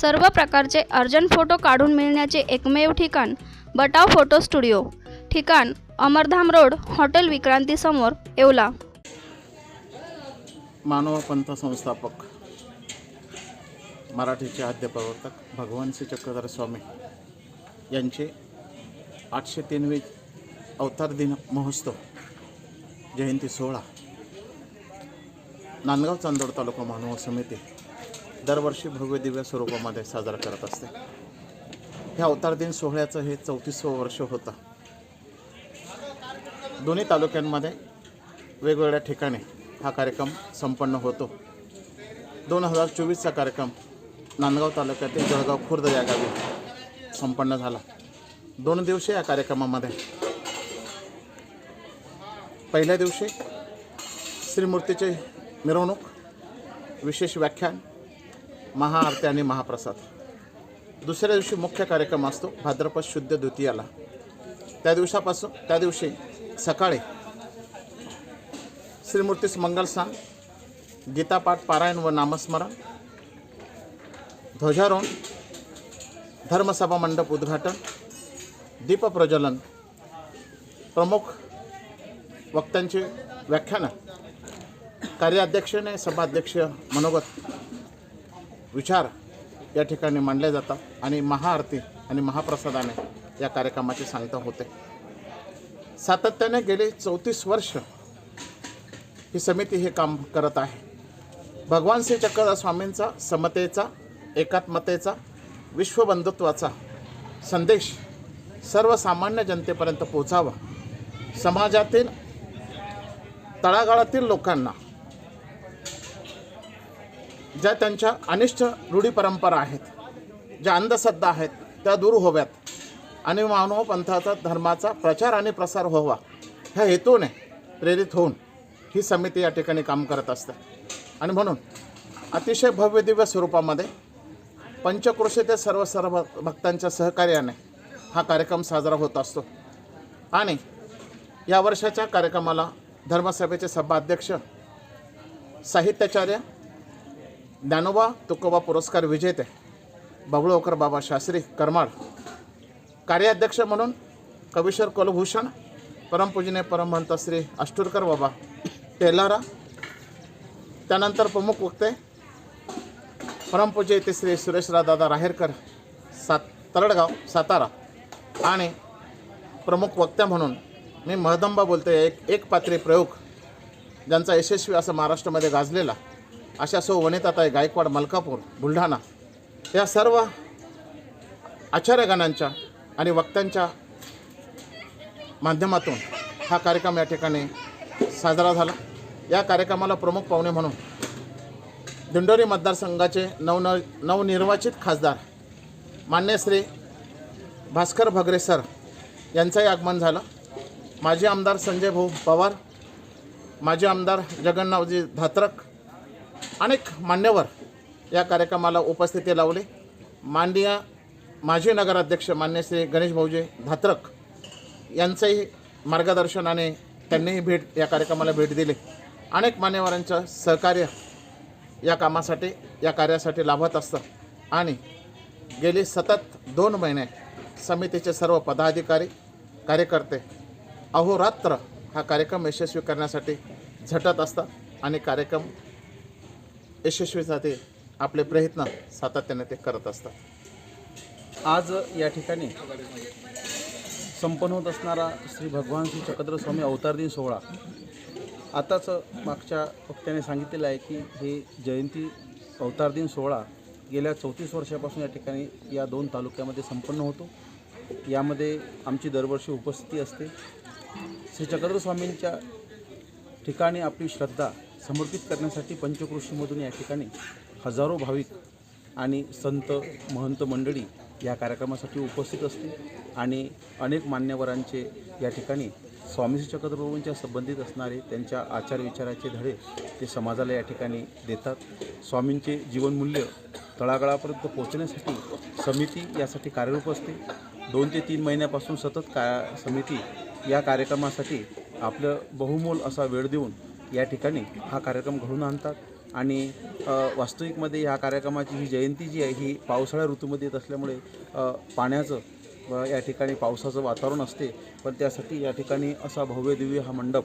सर्व प्रकारचे urgent photo काढून मिळण्याचे एकमेव ठिकाण बटाव फोटो स्टुडिओ. ठिकाण अमरधाम रोड हॉटेल विक्रांती समोर येवला. मानव पंथ संस्थापक मराठीचे आद्य प्रवर्तक भगवान श्री चक्रधर स्वामी यांचे आठशे तीनवे अवतार दिन महोत्सव जयंती सोहळा नांदगाव चांदोड तालुका मानव समिती. दरवर्षी भव्य दिव्य स्वरूपामध्ये साजरा करत असते. ह्या अवतार दिन सोहळ्याचं हे चौतीसवं वर्ष होतं. दोन्ही तालुक्यांमध्ये वेगवेगळ्या ठिकाणी हा कार्यक्रम संपन्न होतो. दोन हजार चोवीसचा कार्यक्रम नांदगाव तालुक्यातील जळगाव खुर्द या गावी संपन्न झाला. दोन दिवशी या कार्यक्रमामध्ये पहिल्या दिवशी श्रीमूर्तीची मिरवणूक विशेष व्याख्यान महाआरती आणि महाप्रसाद. दुसऱ्या दिवशी मुख्य कार्यक्रम असतो भाद्रपद शुद्ध द्वितीयाला. त्या दिवसापासून त्या दिवशी सकाळी श्रीमूर्तीस मंगलस्नान गीतापाठ पारायण व नामस्मरण ध्वजारोहण धर्मसभा मंडप उद्घाटन दीपप्रज्वलन प्रमुख वक्त्यांची व्याख्यानं कार्याध्यक्षाने सभाध्यक्ष मनोगत विचार या ठिकाणी मांडले जातात आणि महाआरती आणि महाप्रसादाने या कार्यक्रमाची सांगता होते. सातत्याने गेले चौतीस वर्ष ही समिती हे काम करत आहे. भगवान श्री चक्रधर स्वामींचा समतेचा एकात्मतेचा विश्वबंधुत्वाचा संदेश सर्वसामान्य जनतेपर्यंत पोचावा समाजातील तळागाळातील लोकांना ज्या त्यांच्या अनिष्ट रूढी परंपरा आहेत ज्या अंधश्रद्धा आहेत त्या दूर होव्यात आणि मानव पंथाचा धर्माचा प्रचार आणि प्रसार व्हावा ह्या हेतूने प्रेरित होऊन ही समिती या ठिकाणी काम करत असते. आणि म्हणून अतिशय भव्य दिव्य स्वरूपामध्ये पंचक्रोशीतील सर्व सर्व भक्तांच्या सहकार्याने हा कार्यक्रम साजरा होत असतो. आणि या वर्षाच्या कार्यक्रमाला धर्मसभेचे सभाध्यक्ष साहित्याचार्य ज्ञानोबा तुकोबा पुरस्कार विजेते बबळोकर बाबा शास्त्री करमाड कार्याध्यक्ष म्हणून कविश्वर कुलभूषण परमपूजने परमहंत श्री अष्टुरकर बाबा तेलारा त्यानंतर प्रमुख वक्ते परमपूजे येथे श्री सुरेशराव दादा राहेरकर सात तरडगाव सातारा. आणि प्रमुख वक्त्या म्हणून मी महदंबा बोलतो एक एक पात्री प्रयोग ज्यांचा यशस्वी असं महाराष्ट्रामध्ये गाजलेला. अशा सौ वनिताताई गायकवाड मलकापूर बुलढाणा. या सर्व आचार्यगणांच्या आणि वक्त्यांच्या माध्यमातून हा कार्यक्रम या ठिकाणी साजरा झाला. या कार्यक्रमाला प्रमुख पाहुणे म्हणून दिंडोरी मतदारसंघाचे नवन नवनिर्वाचित खासदार मान्य श्री भास्कर भगरे सर यांचंही आगमन झालं. माजी आमदार संजय भाऊ पवार माजी आमदार जगन्नाथजी धात्रक अनेक मान्यवर या कार्यक्रमाला उपस्थिती लावली. माननीय माजी नगराध्यक्ष मान्य श्री गणेश भाऊजी धात्रक यांचंही मार्गदर्शनाने त्यांनीही भेट या कार्यक्रमाला भेट दिली. अनेक मान्यवरांचं सहकार्य या कामासाठी या कार्यासाठी लाभत असतं. आणि गेली सतत दोन महिने समितीचे सर्व पदाधिकारी कार्यकर्ते अहोरात्र हा कार्यक्रम यशस्वी करण्यासाठी झटत असतात आणि कार्यक्रम यशस्वीसाठी आपले प्रयत्न सातत्याने ते करत असतात. आज या ठिकाणी संपन्न होत असणारा श्री भगवान श्री चक्रस्वामी अवतार दिन सोहळा. आताच मागच्या वक्त्याने सांगितलेलं आहे की हे जयंती अवतार दिन सोहळा गेल्या चौतीस वर्षापासून या ठिकाणी या दोन तालुक्यामध्ये संपन्न होतो. यामध्ये आमची दरवर्षी उपस्थिती असते. श्री चक्रधर स्वामींच्या ठिकाणी आपली श्रद्धा समर्पित करण्यासाठी पंचकृषीमधून या ठिकाणी हजारो भाविक आणि संत महंत मंडळी या कार्यक्रमासाठी उपस्थित असते आणि अनेक मान्यवरांचे या ठिकाणी स्वामी चक्रप्रभूंच्या संबंधित असणारे त्यांच्या आचार विचाराचे धडे ते समाजाला या ठिकाणी देतात. स्वामींचे जीवनमूल्य तळागाळापर्यंत पोहोचण्यासाठी समिती यासाठी कार्यरूप असते. दोन ते तीन महिन्यापासून सतत का समिती या कार्यक्रमासाठी आपलं बहुमोल असा वेळ देऊन या ठिकाणी हा कार्यक्रम घडून आणतात. आणि वास्तविकमध्ये ह्या कार्यक्रमाची ही जयंती जी आहे ही पावसाळ्या ऋतूमध्ये येत असल्यामुळे पाण्याचं व या ठिकाणी पावसाचं वातावरण असते. पण त्यासाठी या ठिकाणी असा भव्य दिव्य हा मंडप